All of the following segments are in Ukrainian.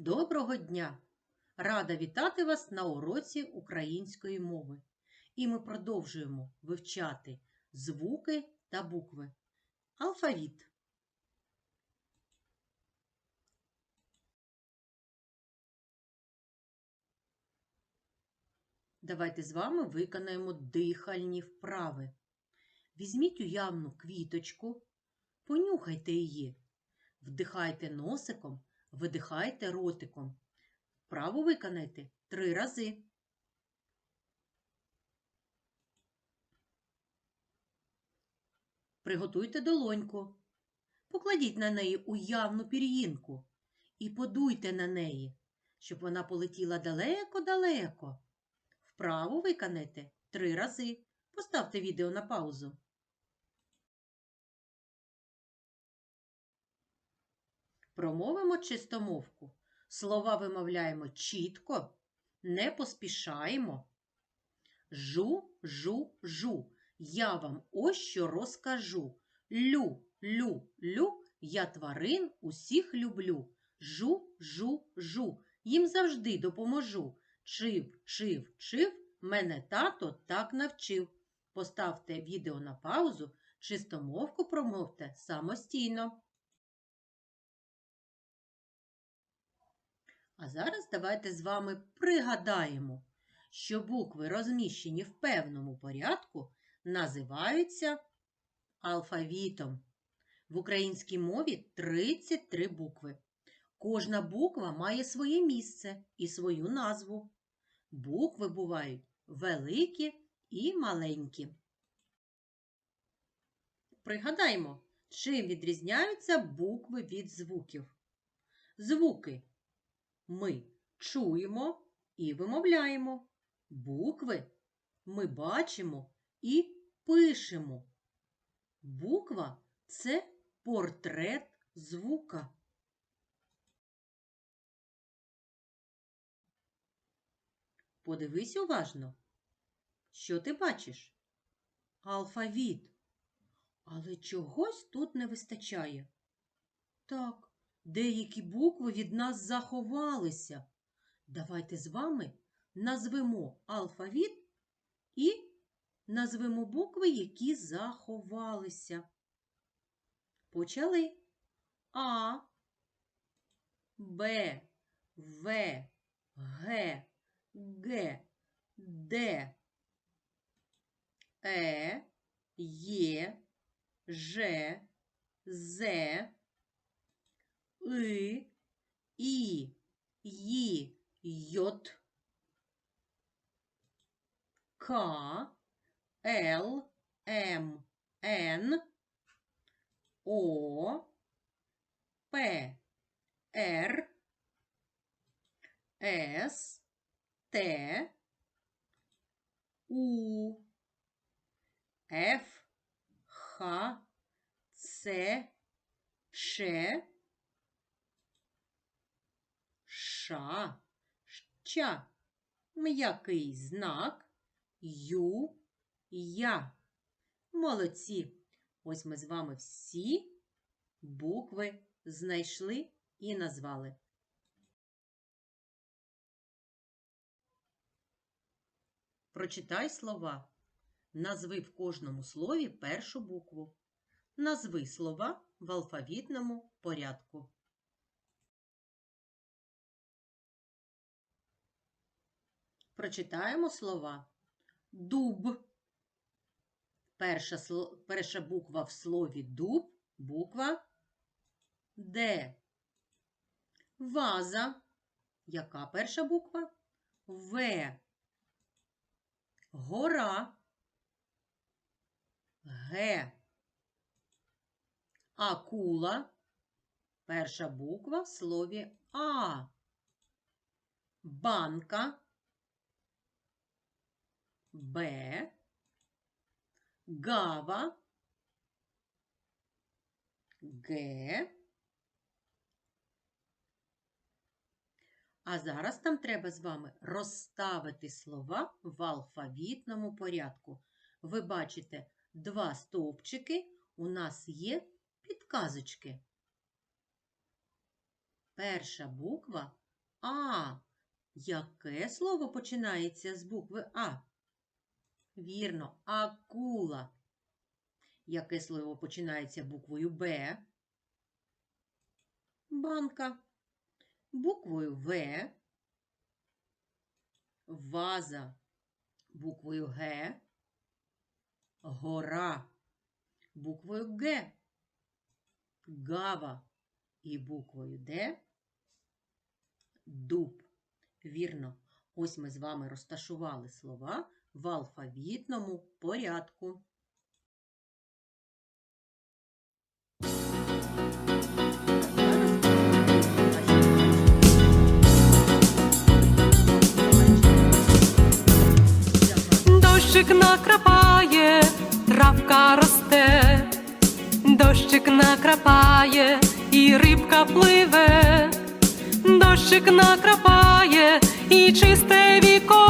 Доброго дня! Рада вітати вас на уроці української мови. І ми продовжуємо вивчати звуки та букви. Алфавіт. Давайте з вами виконаємо дихальні вправи. Візьміть уявну квіточку, понюхайте її, вдихайте носиком, видихайте ротиком. Вправу виконайте три рази. Приготуйте долоньку. Покладіть на неї уявну пір'їнку і подуйте на неї, щоб вона полетіла далеко-далеко. Вправу виконайте три рази. Поставте відео на паузу. Промовимо чистомовку. Слова вимовляємо чітко, не поспішаємо. Жу, жу, жу. Я вам ось що розкажу. Лю, лю, лю, я тварин усіх люблю. Жу, жу, жу. Їм завжди допоможу. Чив, чив, чив, мене тато так навчив. Поставте відео на паузу, чистомовку промовте самостійно. А зараз давайте з вами пригадаємо, що букви, розміщені в певному порядку, називаються алфавітом. В українській мові 33 букви. Кожна буква має своє місце і свою назву. Букви бувають великі і маленькі. Пригадаємо, чим відрізняються букви від звуків. Звуки ми чуємо і вимовляємо. Букви ми бачимо і пишемо. Буква це портрет звука. Подивись уважно. Що ти бачиш? Алфавіт. Але чогось тут не вистачає. Так, деякі букви від нас заховалися. Давайте з вами назвемо алфавіт і назвемо букви, які заховалися. Почали А, Б, В, Г, Г, Д, Е, Є, Ж, З, И, І, Ї, Йот, К, Л, М, Н, О, П, Р, С, Т, У, Ф, Х, Ц, Ш, Ша, Ща, м'який знак, Ю, Я. Молодці! Ось ми з вами всі букви знайшли і назвали. Прочитай слова. Назви в кожному слові першу букву. Назви слова в алфавітному порядку. Прочитаємо слова. Дуб. Перша, перша буква в слові дуб, буква Д. Ваза. Яка перша буква? В. Гора. Г. Акула. Перша буква в слові А. Банка. Б. Гава. Г. А зараз нам треба з вами розставити слова в алфавітному порядку. Ви бачите два стовпчики, у нас є підказочки. Перша буква А. Яке слово починається з букви А? Вірно, акула. Яке слово починається буквою Б? Банка. Буквою В. Ваза. Буквою Г. Гора. Буквою Г. Гава. І буквою Д. Дуб. Вірно. Ось ми з вами розташували слова в алфавітному порядку. Дощик накрапає, травка росте, дощик накрапає, і рибка пливе, дощик накрапає, і чисте віконце,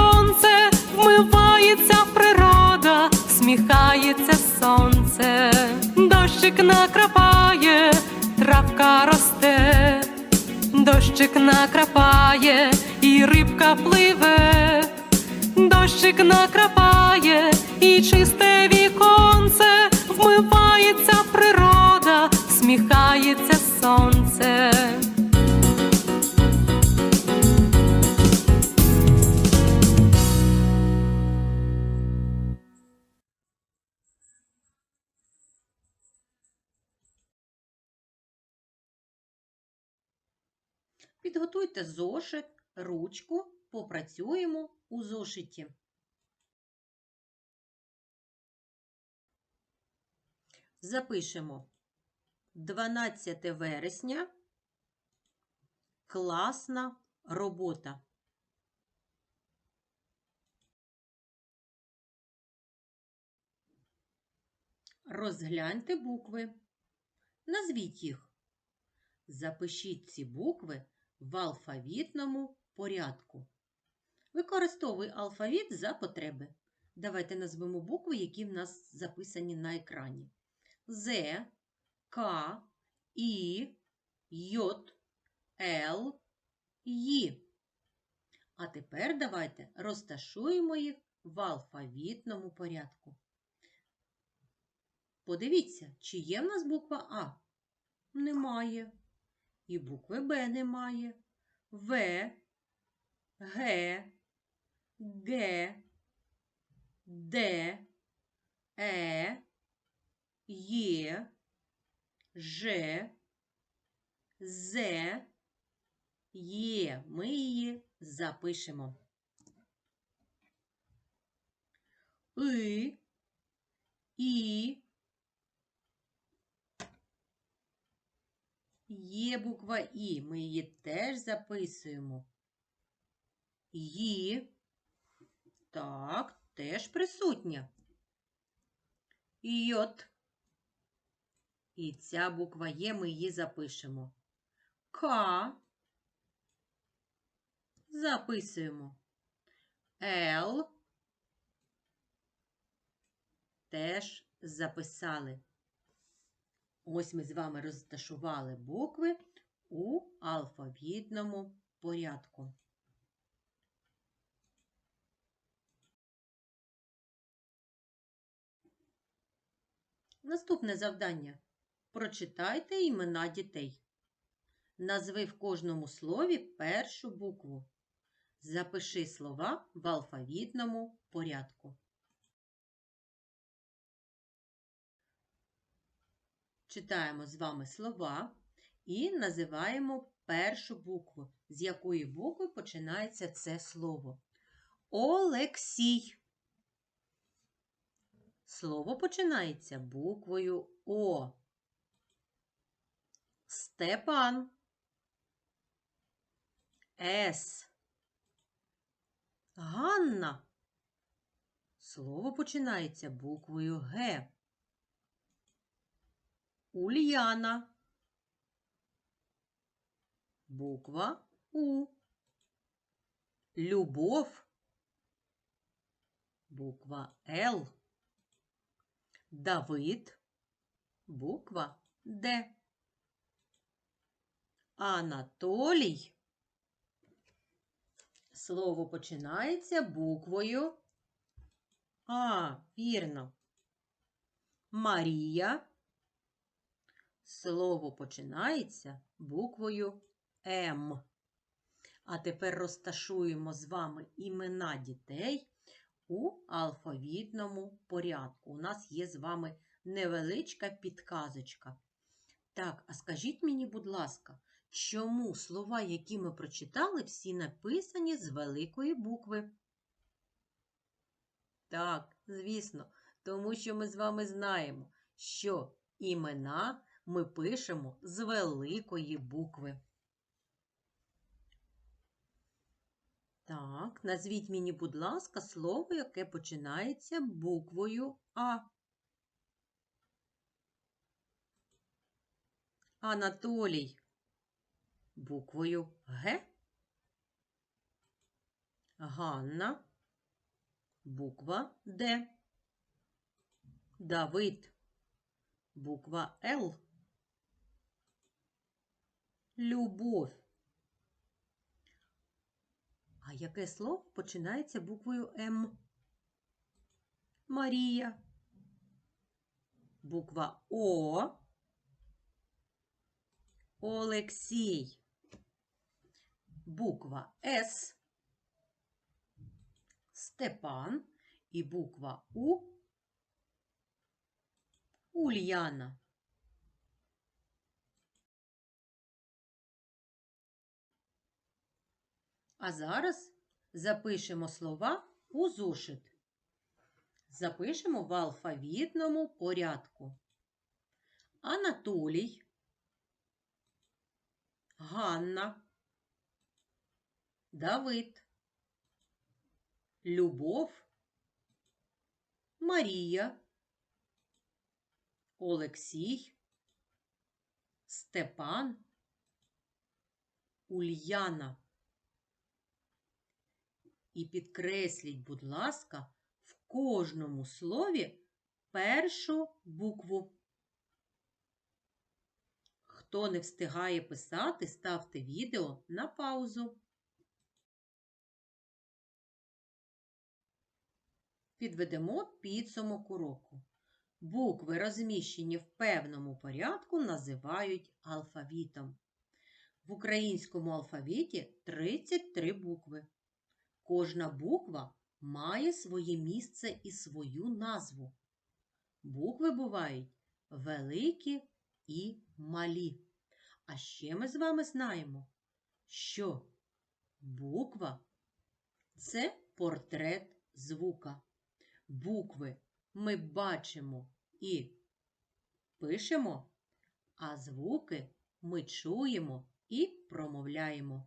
дощик накрапає, травка росте, дощик накрапає, і рибка пливе. Дощик накрапає і чисте віконце, вмивається Підготуйте зошит, ручку, попрацюємо у зошиті. Запишемо 12 вересня. Класна робота. Розгляньте букви. Назвіть їх. Запишіть ці букви в алфавітному порядку. Використовуй алфавіт за потреби. Давайте назвемо букви, які в нас записані на екрані. З, К, І, Й, Л, Ї. А тепер давайте розташуємо їх в алфавітному порядку. Подивіться, чи є в нас буква А? Немає. І букви Б немає. В, Г, Г, Д, Е, Є, Ж, З, Є. Ми її запишемо. И, І, Є буква І. Ми її теж записуємо. Ї. Так, теж присутня. Йот. І ця буква Є, ми її запишемо. К. Записуємо. Л. Теж записали. Ось ми з вами розташували букви у алфавітному порядку. Наступне завдання. Прочитайте імена дітей. Назви в кожному слові першу букву. Запиши слова в алфавітному порядку. Читаємо з вами слова і називаємо першу букву, з якої букви починається це слово. Олексій. Слово починається буквою О. Степан. С. Ганна. Слово починається буквою Г. Ульяна. Буква У. Любов. Буква Л. Давид. Буква Д. Анатолій. Слово починається буквою А. Вірно. Марія. Слово починається буквою М. А тепер розташуємо з вами імена дітей у алфавітному порядку. У нас є з вами невеличка підказочка. Так, а скажіть мені, будь ласка, чому слова, які ми прочитали, всі написані з великої букви? Так, звісно, тому що ми з вами знаємо, що імена ми пишемо з великої букви. Так, назвіть мені, будь ласка, слово, яке починається буквою А. Анатолій. Буквою Г. Ганна. Буква Д. Давид. Буква Л. Любов. А яке слово починається буквою М? Марія. Буква О. Олексій. Буква С. Степан. І буква У. Ульяна. А зараз запишемо слова у зошит. Запишемо в алфавітному порядку. Анатолій, Ганна, Давид, Любов, Марія, Олексій, Степан, Ульяна. І підкресліть, будь ласка, в кожному слові першу букву. Хто не встигає писати, ставте відео на паузу. Підведемо підсумок уроку. Букви, розміщені в певному порядку, називають алфавітом. В українському алфавіті 33 букви. Кожна буква має своє місце і свою назву. Букви бувають великі і малі. А ще ми з вами знаємо, що буква це портрет звука. Букви ми бачимо і пишемо, а звуки ми чуємо і промовляємо.